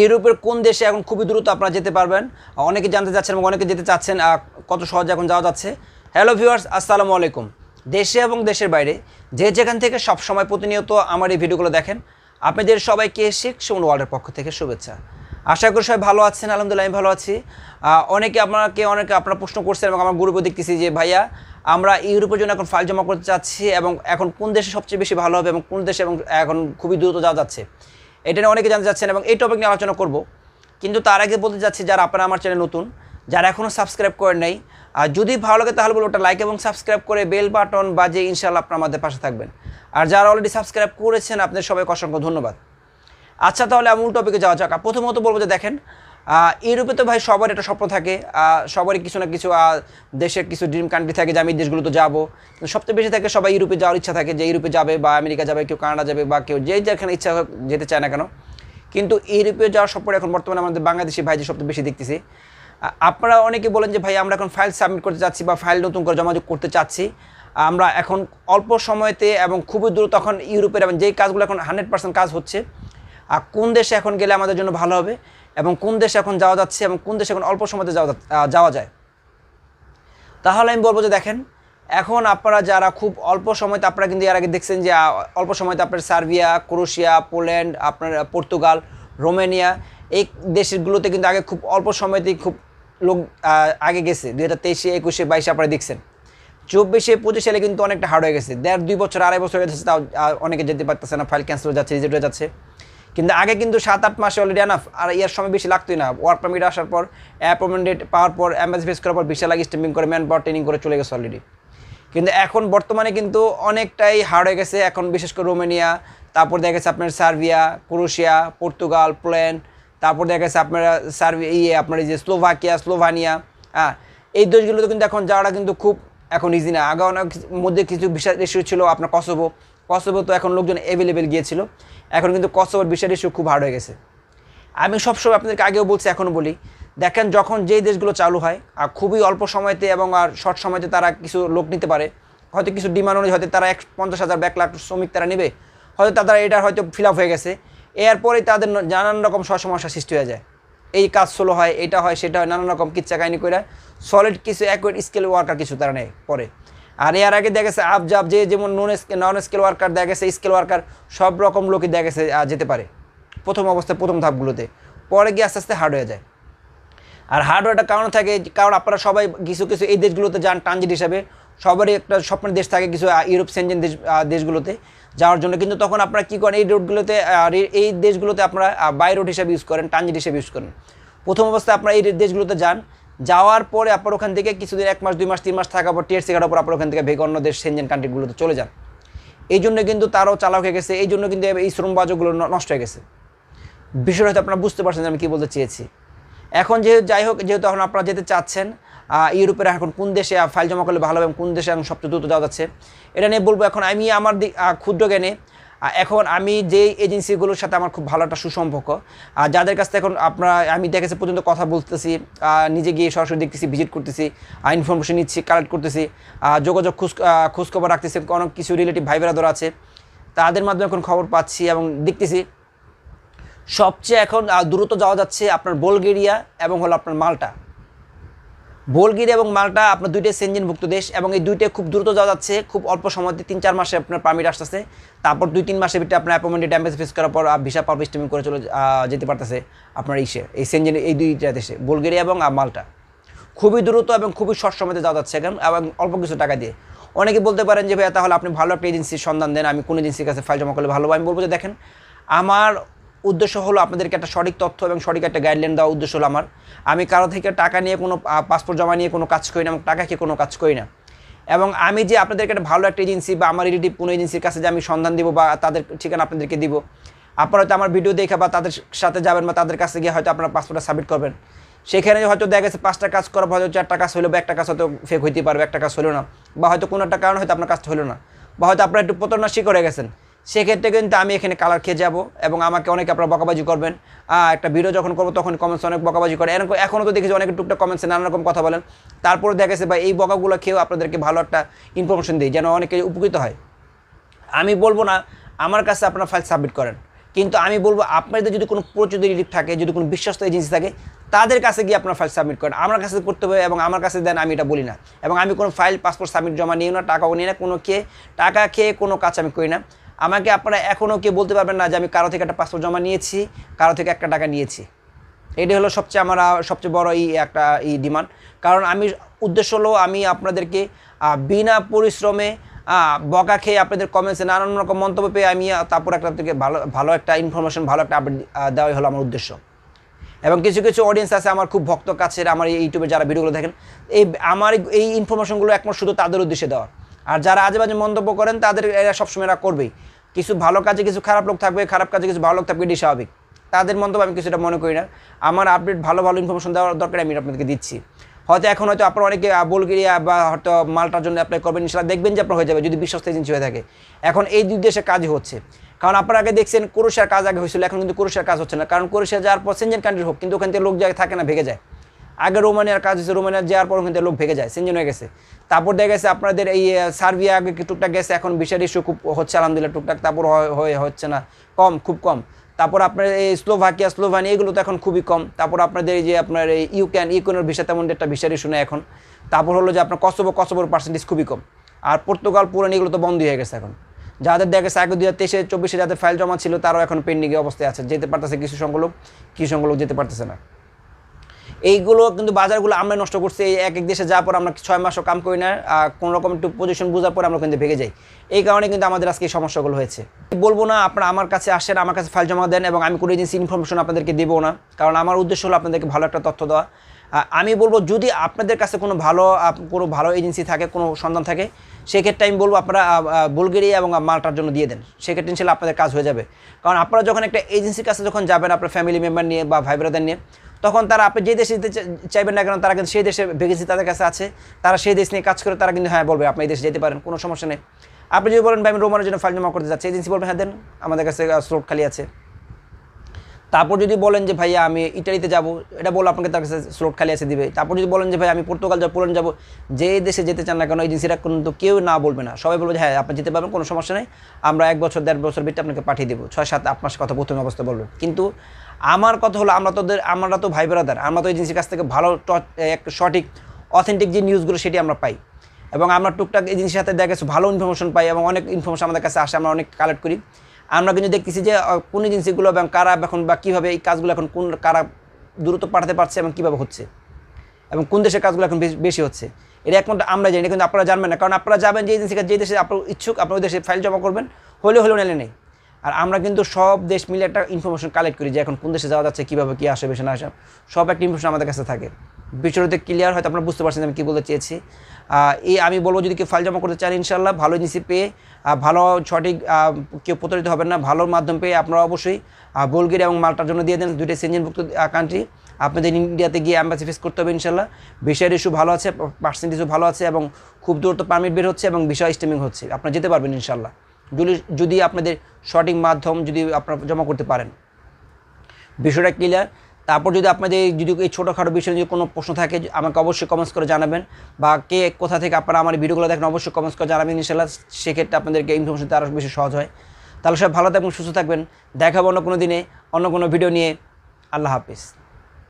ইউরোপের কোন দেশে এখন খুবই দ্রুত আপনারা যেতে পারবেন? অনেকে জানতে চাচ্ছেন এবং অনেকে যেতে চাচ্ছেন কত সহজে এখন যাওয়া যাচ্ছে। হ্যালো ভিউয়ার্স আসসালামু আলাইকুম। দেশে এবং দেশের বাইরে যে যেখান থেকে সব সময় প্রতিনিয়ত আমার এই ভিডিওগুলো দেখেন, আপনাদের সবাইকে শেখ সুমন ওয়ার্ল্ডের পক্ষ থেকে শুভেচ্ছা। আশা করি সবাই ভালো আছেন, আলহামদুলিল্লাহ আমি ভালো আছি। অনেকে আপনাকে, অনেকে আপনারা প্রশ্ন করছেন এবং আমার গ্রুপে দেখতেছি যে, ভাইয়া, আমরা ইউরোপের জন্য এখন ফাইল জমা করতে চাচ্ছি এবং এখন কোন দেশে সবচেয়ে বেশি ভালো হবে এবং কোন দেশে এবং এখন খুবই দ্রুত যাওয়া যাচ্ছে? এটা নিয়ে অনেকে জানতে চাচ্ছেন এবং এই টপিক নিয়ে আলোচনা করব। কিন্তু তার আগে বলতে যাচ্ছি যারা আপনারা আমার চ্যানেল নতুন, যারা এখনও সাবস্ক্রাইব করেন নাই, আর যদি ভালো লাগে তাহলে বলব ওটা লাইক এবং সাবস্ক্রাইব করে বেল বাটন বাজে ইনশাল্লাহ আপনার আমাদের পাশে থাকবেন। আর যারা অলরেডি সাবস্ক্রাইব করেছেন, আপনাদের সবাইকে অসংখ্য ধন্যবাদ। আচ্ছা তাহলে মূল টপিকে যাওয়া যাক। প্রথমত বলব যে দেখেন ইউরোপে তো ভাই সবার একটা স্বপ্ন থাকে। সবারই কিছু না কিছু দেশের কিছু ড্রিম কান্ট্রি থাকে যে আমি দেশগুলোতে যাব। সবচেয়ে বেশি থাকে সবাই ইউরোপে যাওয়ার ইচ্ছা থাকে যে ইউরোপে যাবে বা আমেরিকা যাবে, কেউ কানাডা যাবে বা কেউ যে যেখানে ইচ্ছা যেতে চায় না কেন। কিন্তু ইউরোপে যাওয়ার স্বপ্ন এখন বর্তমানে আমাদের বাংলাদেশি ভাই যে সবচেয়ে বেশি দেখতেছি আপনারা অনেকে বলেন যে ভাই আমরা এখন ফাইল সাবমিট করতে চাচ্ছি বা ফাইল নতুন করে জমা করতে চাচ্ছি। আমরা এখন অল্প সময়তে এবং খুবই দ্রুত তখন ইউরোপের এবং যেই কাজগুলো এখন হান্ড্রেড পার্সেন্ট কাজ হচ্ছে আর কোন দেশে এখন গেলে আমাদের জন্য ভালো হবে? এবং কোন দেশে এখন যাওয়া যাচ্ছে এবং কোন দেশে এখন অল্প সময়তে যাওয়া যাওয়া যায়। তাহলে আমি বলব যে দেখেন, এখন আপনারা যারা খুব অল্প সময়তে আপনারা কিন্তু এর আগে দেখছেন যে অল্প সময়তে আপনার সার্বিয়া, ক্রোশিয়া, পোল্যান্ড, আপনার পর্তুগাল, রোমেনিয়া, এই দেশগুলোতে কিন্তু আগে খুব অল্প সময়তেই খুব লোক আগে গেছে। দুই হাজার তেইশে, একুশে, বাইশে আপনারা দেখছেন। চব্বিশে, পঁচিশ সালে কিন্তু অনেকটা হার্ড হয়ে গেছে। দেড়, দুই বছর, আড়াই বছর হয়ে যাচ্ছে তাও অনেকে যেতে পারতেছে না ফাইল ক্যান্সেল হয়ে যাচ্ছে রিজেক্ট হয়ে যাচ্ছে। কিন্তু আগে কিন্তু সাত, আট মাসে অলরেডি আনাফ আর ইয়ার সময় বেশি লাগতোই না। ওয়ার্ক পারমিট আসার পর অ্যাপয়েন্টমেন্ট ডেট পাওয়ার পর এমএস ফেস করার পর বিশাল লাগে স্টেম্পিং করে ম্যান পাওয়ার ট্রেনিং করে চলে গেছে অলরেডি কিন্তু এখন বর্তমানে কিন্তু অনেকটাই হার্ড হয়ে গেছে। এখন বিশেষ করে রোমেনিয়া, তারপর দেখা গেছে আপনার সার্বিয়া, ক্রোশিয়া, পর্তুগাল, পোল্যান্ড, তারপর দেখা গেছে আপনার সার্বি ইয়ে আপনার এই যে স্লোভাকিয়া, স্লোভানিয়া হ্যাঁ এই দেশগুলোতে কিন্তু এখন যাওয়াটা কিন্তু খুব এখন ইজি না। আগে অনেক মধ্যে কিছু বিশাল ইস্যু ছিল, আপনার কসোভো কসোভো তো এখন লোকজন অ্যাভেলেবেল গিয়েছিল। এখন কিন্তু কসোভোর বিশাল ইস্যু খুব হার্ড হয়ে গেছে। আমি সবসময় আপনাদেরকে আগেও বলছি এখনও বলি, দেখেন যখন যেই দেশগুলো চালু হয়, আর খুবই অল্প সময়তে এবং আর শর্ট সময়তে তারা কিছু লোক নিতে পারে, হয়তো কিছু ডিমান্ড অনুযায়ী হয়তো তারা এক পঞ্চাশ হাজার এক লাখ শ্রমিক তারা নেবে, হয়তো তারা এটা হয়তো ফিল আপ হয়ে গেছে। এরপরেই তাদের নানান রকম সমস্যা সৃষ্টি হয়ে যায়। এই কাজ স্লো হয়, এটা হয়, সেটা হয়, নানান রকম কিচ্ছা কাহিনী করে সলিড কিছু অ্যাকুয়েট স্কেল ওয়ার্কার কিছু তারা নেয় পরে। আর এর আগে দেখা গেছে আপ জাপ যে যেমন নন নন স্কেল ওয়ার্কার দেখা গেছে স্কেল ওয়ার্কার সব রকম লোকই দেখা গেছে যেতে পারে। প্রথম অবস্থায় প্রথম ধাপগুলোতে। পরে গিয়ে আস্তে আস্তে হার্ড হয়ে যায়। আর হার্ডওয়ারটা কারণ থাকে, কারণ আপনারা সবাই কিছু কিছু এই দেশগুলোতে যান ট্রানজিট হিসাবে। সবারই একটা স্বপ্নের দেশ থাকে কিছু ইউরোপ সেনজেন দেশ দেশগুলোতে। যাওয়ার জন্য। কিন্তু তখন আপনারা কী করেন, এই রোডগুলোতে আর এই দেশগুলোতে আপনারা বাই রোড হিসাবে ইউজ করেন ট্রানজিট হিসাবে ইউজ করেন। প্রথম অবস্থায় আপনারা এই দেশগুলোতে যান যাওয়ার পরে আপনার ওখান থেকে কিছুদিন, এক মাস, দুই মাস, তিন মাস থাকার পর টিএসসি কাটার পর আপনার ওখান থেকে ভেগে অন্য দেশ সেনজেন কান্ট্রিগুলোতে চলে যান। এই জন্য কিন্তু তারাও চালাক হয়ে গেছে, এই জন্য কিন্তু এই শ্রম বাজকগুলো নষ্ট হয়ে গেছে। বিষয়টা হয়তো আপনারা বুঝতে পারছেন যে আমি কী বলতে চেয়েছি। এখন যেহেতু, যাই হোক, যেহেতু এখন আপনারা যেতে চাচ্ছেন ইউরোপের এখন কোন দেশে ফাইল জমা করলে ভালো হবে কোন দেশে এখন সবচেয়ে দ্রুত যাওয়া যাচ্ছে, এটা নিয়ে বলব এখন আমি আমার ক্ষুদ্র জ্ঞানে এখন আমি যেই এজেন্সিগুলোর সাথে আমার খুব ভালো একটা সুসম্পর্ক আর যাদের কাছ থেকে এখন আপনারা, আমি দেখেছি পর্যন্ত কথা বলতেছি নিজে গিয়ে সরাসরি দেখতেছি ভিজিট করতেছি ইনফরমেশন নিচ্ছি কালেক্ট করতেছি যোগাযোগ খোঁজ খোঁজখবর রাখতেছি অনেক কিছু রিলেটিভ ভাই বেড়াদর আছে, তাদের মাধ্যমে এখন খবর পাচ্ছি এবং দেখতেছি সবচেয়ে এখন দ্রুত যাওয়া যাচ্ছে আপনার বুলগেরিয়া এবং হলো আপনার মাল্টা। বুলগেরিয়া এবং মাল্টা আপনার দুইটাই সেঞ্জিনভুক্ত দেশ এবং এই দুইটাই খুব দ্রুত যাওয়া যাচ্ছে, খুব অল্প সময়তে তিন চার মাসে আপনার পারমিট আসতেছে। তারপর দুই তিন মাসের ভিতরে আপনার অ্যাপয়েন্টমেন্ট ড্যামেজ ফেস করার পর ভিসা পারমিট স্টিমিং করে চলে যেতে পারতেছে আপনার ইসে এই সেঞ্জিন এই দুইটা দেশে বুলগেরিয়া এবং মাল্টা। খুবই দ্রুত এবং খুবই শর্ট সময়তে যাওয়া যাচ্ছে এখন, এবং অল্প কিছু টাকা দিয়ে। অনেকে বলতে পারেন যে, ভাইয়া, তাহলে আপনি ভালো একটা এজেন্সির সন্ধান দেন, আমি কোন এজেন্সির কাছে ফাইল জমা করলে ভালো আমি বলব যে, দেখেন, আমার উদ্দেশ্য হলো আপনাদেরকে একটা সঠিক তথ্য এবং সঠিক একটা গাইডলাইন দেওয়া উদ্দেশ্য হলো আমার। আমি কারও থেকে টাকা নিয়ে কোনো পাসপোর্ট জমা নিয়ে কোনো কাজ করি না এবং টাকা খেয়ে কোনো কাজ করি না। এবং আমি যে আপনাদেরকে একটা ভালো একটা এজেন্সি বা আমার রিলেটিভ কোনো এজেন্সির কাছে যে আমি সন্ধান দিব বা তাদের ঠিকানা আপনাদেরকে দিব, আপনারা হয়তো আমার ভিডিও দেখে বা তাদের সাথে যাবেন বা তাদের কাছে গিয়ে হয়তো আপনারা পাসপোর্টটা সাবমিট করবেন। সেখানে হয়তো দেখা গেছে পাঁচটা কাজ পর হয়তো চারটা কাজ হলো বা একটা কাজ হয়তো ফেক হইতে পারবে, একটা কাজ হলো না। বা হয়তো কোনো একটা কারণ হয়তো আপনার কাজটা হলো না। বা হয়তো আপনারা একটু প্রতারণা শিকার হয়ে গেছেন। সেক্ষেত্রে কিন্তু আমি এখানে কালার খেয়ে যাব এবং আমাকে অনেকে আপনারা বকাবাজি করবেন। একটা ভিডিও যখন করব তখন কমেন্টস অনেক বকাবাজি করে। এরকম এখনও তো দেখেছি অনেক টুকটাক কমেন্টসে নানা রকম কথা বলেন। তারপরে দেখা গেছে বা এই বকাগুলো খেয়েও আপনাদেরকে ভালো একটা ইনফরমেশন দিই, যেন অনেকে উপকৃত হয়। আমি বলব না, আমার কাছে আপনার ফাইল সাবমিট করেন। কিন্তু আমি বলব, আপনাদের যদি কোনো প্রচুরিটিভ থাকে, যদি কোনো বিশ্বস্ত এজেন্সি থাকে, তাদের কাছে গিয়ে আপনার ফাইল সাবমিট করেন। আমার কাছে করতে হবে এবং আমার কাছে দেন, আমি এটা বলি না। এবং আমি কোনো ফাইল পাসপোর্ট সাবমিট জমা নিই না, টাকাও নিই না, কোনো খেয়ে, টাকা খেয়ে কোনো কাজ আমি করি না। আমাকে আপনারা এখনও কেউ বলতে পারবেন না যে আমি কারও থেকে একটা পাসপোর্ট জমা নিয়েছি, কারও থেকে একটা টাকা নিয়েছি। এটি হলো সবচেয়ে আমার সবচেয়ে বড় এই একটা, এই ডিমান্ড কারণ আমি উদ্দেশ্য হলো আমি আপনাদেরকে বিনা পরিশ্রমে বকা খেয়ে আপনাদের কমেন্টসে নানান রকম মন্তব্য পেয়ে আমি তারপর একটা থেকে ভালো ভালো একটা ইনফরমেশন ভালো একটা আপডেট দেওয়াই হলো আমার উদ্দেশ্য। এবং কিছু কিছু অডিয়েন্স আছে আমার খুব ভক্ত কাছের, আমার এই ইউটিউবে যারা ভিডিওগুলো দেখেন, এই, আমার এই ইনফরমেশনগুলো একমাত্র শুধু তাদের উদ্দেশ্যে দেওয়া আর যারা আজে বাজে মন্তব্য করেন, তাদের এরা সবসময় এরা করবেই। কিছু ভালো কাজে কিছু খারাপ লোক থাকবে, খারাপ কাজে কিছু ভালো লোক থাকবে এটি স্বাভাবিক। তাদের মন্তব্য আমি কিছুটা মনে করি না। আমার আপডেট ভালো ভালো ইনফরমেশন দেওয়ার দরকার, আমি আপনাদেরকে দিচ্ছি। হয়তো এখন হয়তো আপনারা অনেকে বুলগেরিয়া বা হয়তো মালটার জন্য অ্যাপ্লাই করবেন ইনশাল্লাহ দেখবেন যে আপনার হয়ে যাবে, যদি বিশ্বস্ত এজেন্সি হয়ে থাকে। এখন এই দুই দেশে কাজ হচ্ছে। কারণ আপনারা আগে দেখছেন ক্রোশিয়ার কাজ আগে হয়েছিল, এখন কিন্তু ক্রোশিয়ার কাজ হচ্ছে না। কারণ ক্রোশিয়া যাওয়ার পর সেঞ্জেন কান্ট্রি হোক, কিন্তু ওখান থেকে লোক যায়, থাকে না, ভেঙে যায়। আগে রোমানিয়ার কাজ হচ্ছে রোমানিয়ার যাওয়ার পর কিন্তু লোক ভেঙে যায় সেঞ্জেন হয়ে গেছে। তারপর দেখা গেছে আপনাদের এই সার্বিয়া আগে টুকটাক গেছে, এখন বিশাল ইস্যু খুব হচ্ছে, আলহামদুলিল্লাহ টুকটাক, তারপর হয়- হচ্ছে না। কম, খুব কম। তারপর আপনার এই স্লোভাকিয়া স্লোভানি এগুলো তো এখন খুবই কম। তারপর আপনাদের এই যে আপনার এই ইউক্যান ইউক্রেনের ভিসা তেমন একটা ভিসার ইস্যু নেই এখন। তারপর হলো যে আপনার কসবো কসবোর পার্সেন্টেজ খুবই কম। আর পর্তুগাল, পুরান, এগুলো তো বন্ধই হয়ে গেছে এখন। যাদের দেখা গেছে, আগে দু হাজার তেইশে, চব্বিশে যাদের ফাইল জমা ছিল, তারাও এখন পেন্ডিংয়ে অবস্থায় আছে। যেতে পারতেছে কিছু সংখ্যক কিছু সংখ্যক যেতে পারতেছে না। এইগুলো কিন্তু বাজারগুলো আমরা নষ্ট করছি। এই এক এক দেশে যাওয়ার পর আমরা ছয় মাসও কাম করি না কোনো রকম একটু পজিশন বোঝার পর আমরা কিন্তু ভেঙে যাই। এই কারণে কিন্তু আমাদের আজকে এই সমস্যাগুলো হয়েছে। বলব না, আপনারা আমার কাছে আসেন, আমার কাছে ফাইল জমা দেন এবং আমি কোনো এজেন্সি ইনফরমেশন আপনাদেরকে দেবো না। কারণ আমার উদ্দেশ্য হলো আপনাদেরকে ভালো একটা তথ্য দেওয়া। আমি বলব যদি আপনাদের কাছে কোনো ভালো কোনো ভালো এজেন্সি থাকে, কোনো সন্ধান থাকে, সেক্ষেত্রে আমি বলব আপনারা বুলগেরিয়া এবং মালটার জন্য দিয়ে দেন। সেক্ষেত্রে ইনশাল্লাহ আপনাদের কাজ হয়ে যাবে। কারণ আপনারা যখন একটা এজেন্সির কাছে যখন যাবেন, আপনার ফ্যামিলি মেম্বার নিয়ে বা ভাই ব্রাদার নিয়ে, তখন তারা আপনি যে দেশে যেতে চাইবেন না কেন, তারা কিন্তু সেই দেশে ভ্যাকেন্সি তাদের কাছে আছে। তারা সেই দেশ নিয়ে কাজ করে, তারা কিন্তু হ্যাঁ বলবে, আপনি এই দেশে যেতে পারেন, কোনো সমস্যা নেই। আপনি যদি বলেন, ভাই, আমি রোমানের জন্য ফাইল জমা করতে যাচ্ছি। এজেন্সি বলবেন হ্যাঁ দেন, আমাদের কাছে স্লোট খালি আছে। তারপর যদি বলেন যে ভাইয়া আমি ইটালিতে যাব, এটা বলে আপনাকে তার কাছে স্লোট খালি আছে দিবে। তারপর যদি বলেন যে ভাই আমি পর্তুগাল যাব, পোল্যান্ড যাব, যে দেশে যেতে চান না কেন, এজেন্সিরা কিন্তু কেউ না বলবে না। সবাই বলবে যে হ্যাঁ আপনি যেতে পারবেন, কোনো সমস্যা নেই। আমরা এক বছর, দেড় বছর ভিতরে আপনাকে পাঠিয়ে দেবো। ছয়, সাত, আট মাস কথা প্রথম অবস্থা বলবেন কিন্তু আমার কথা হলো, আমরা তোদের, আমরা তো ভাই ব্রাদার আমরা তো এজেন্সির কাছ থেকে ভালো একটা সঠিক অথেন্টিক যে নিউজগুলো সেটি আমরা পাই। এবং আমরা টুকটাক এজেন্সির সাথে দেখা গেছে, ভালো ইনফরমেশন পাই এবং অনেক ইনফরমেশন আমাদের কাছে আসে, আমরা অনেক কালেক্ট করি। আমরা কিন্তু দেখতেছি যে কোন এজেন্সিগুলো এবং কারা এখন বা কীভাবে এই কাজগুলো এখন কোন কারা দ্রুত পাঠাতে পারছে এবং কীভাবে হচ্ছে? এবং কোন দেশের কাজগুলো এখন বেশ- হচ্ছে? এটা একমাত্র আমরা জানি কিন্তু আপনারা জানবেন না। কারণ আপনারা যাবেন যে এজেন্সি যে দেশে আপনার ইচ্ছুক, আপনার ওই দেশে ফাইল জমা করবেন হলে হলেও নেলে নেই। আর আমরা কিন্তু সব দেশ মিলে একটা ইনফরমেশন কালেক্ট করি যে এখন কোন দেশে যাওয়া যাচ্ছে, কীভাবে কী আসে বেশি না আসে, সব একটা ইনফরমেশন আমাদের কাছে থাকে। বিষয়টা ক্লিয়ার হয়তো আপনারা বুঝতে পারছেন আমি কী বলতে চেয়েছি। এই আমি বলব যদি কেউ ফাইল জমা করতে চান ইনশাল্লাহ ভালো এজেন্সি পেয়ে ভালো সঠিক কেউ প্রতারিত হবেন না, ভালোর মাধ্যম পেয়ে আপনারা অবশ্যই বুলগেরিয়া এবং মাল্টার জন্য দিয়ে দেন দুইটাই সেঞ্জিনভুক্ত কান্ট্রি আপনাদের ইন্ডিয়াতে গিয়ে অ্যাম্বাসি ফেস করতে হবে ইনশাল্লাহ বিষয়ের ইস্যু ভালো আছে পার্সেন্টেজও ভালো আছে এবং খুব দ্রুত পারমিট বের হচ্ছে এবং বিষয় স্টেমিং হচ্ছে। আপনারা যেতে পারবেন ইনশাল্লাহ যদি যদি আপনাদের সঠিক মাধ্যম যদি আপনারা জমা করতে পারেন। বিষয়টা ক্লিয়ার তারপর যদি আপনাদের যদি এই ছোটোখাটো বিষয়ে যদি কোনো প্রশ্ন থাকে, আমাকে অবশ্যই কমেন্টস করে জানাবেন। বা কে কোথা থেকে আপনারা আমার ভিডিওগুলো দেখেন, অবশ্যই কমেন্টস করে জানাবেন। ইনশাল্লাহ সেক্ষেত্রে আপনাদেরকে ইনফরমেশন আরও বেশি সহজ হয়। তাহলে সব ভালো থাকবেন, সুস্থ থাকবেন। দেখাবো অন্য কোনো দিনে, অন্য কোনো ভিডিও নিয়ে। আল্লাহ হাফিজ।